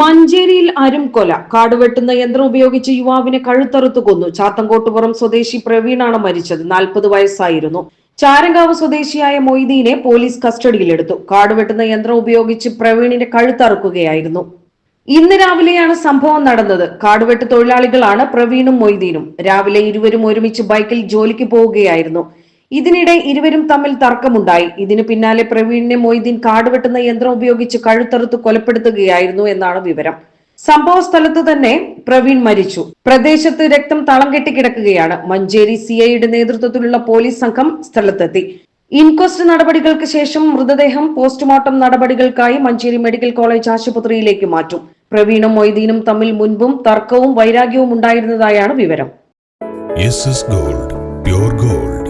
മഞ്ചേരിയിൽ അരും കൊല. കാടുവെട്ടുന്ന യന്ത്രം ഉപയോഗിച്ച് യുവാവിനെ കഴുത്തറുത്തു കൊന്നു. ചാത്തങ്കോട്ടുപുറം സ്വദേശി പ്രവീണാണ് മരിച്ചത്. നാൽപ്പത് വയസ്സായിരുന്നു. ചാരങ്കാവ് സ്വദേശിയായ മൊയ്തീനെ പോലീസ് കസ്റ്റഡിയിലെടുത്തു. കാടുവെട്ടുന്ന യന്ത്രം ഉപയോഗിച്ച് പ്രവീണിന്റെ കഴുത്തറുക്കുകയായിരുന്നു. ഇന്ന് രാവിലെയാണ് സംഭവം നടന്നത്. കാടുവെട്ട് തൊഴിലാളികളാണ് പ്രവീണും മൊയ്തീനും. രാവിലെ ഇരുവരും ഒരുമിച്ച് ബൈക്കിൽ ജോലിക്ക് പോവുകയായിരുന്നു. ഇതിനിടെ ഇരുവരും തമ്മിൽ തർക്കമുണ്ടായി. ഇതിനു പിന്നാലെ പ്രവീണിനെ മൊയ്തീൻ കാടുവെട്ടുന്ന യന്ത്രം ഉപയോഗിച്ച് കഴുത്തറുത്ത് കൊലപ്പെടുത്തുകയായിരുന്നു എന്നാണ് വിവരം. സംഭവ സ്ഥലത്ത് തന്നെ പ്രവീൺ മരിച്ചു. പ്രദേശത്ത് രക്തം തളം കെട്ടിക്കിടക്കുകയാണ് മഞ്ചേരി സി ഐയുടെ നേതൃത്വത്തിലുള്ള പോലീസ് സംഘം സ്ഥലത്തെത്തി. ഇൻക്വസ്റ്റ് നടപടികൾക്ക് ശേഷം മൃതദേഹം പോസ്റ്റ്മോർട്ടം നടപടികൾക്കായി മഞ്ചേരി മെഡിക്കൽ കോളേജ് ആശുപത്രിയിലേക്ക് മാറ്റും. പ്രവീണും മൊയ്തീനും തമ്മിൽ മുൻപും തർക്കവും വൈരാഗ്യവും ഉണ്ടായിരുന്നതായാണ് വിവരം. Gold gold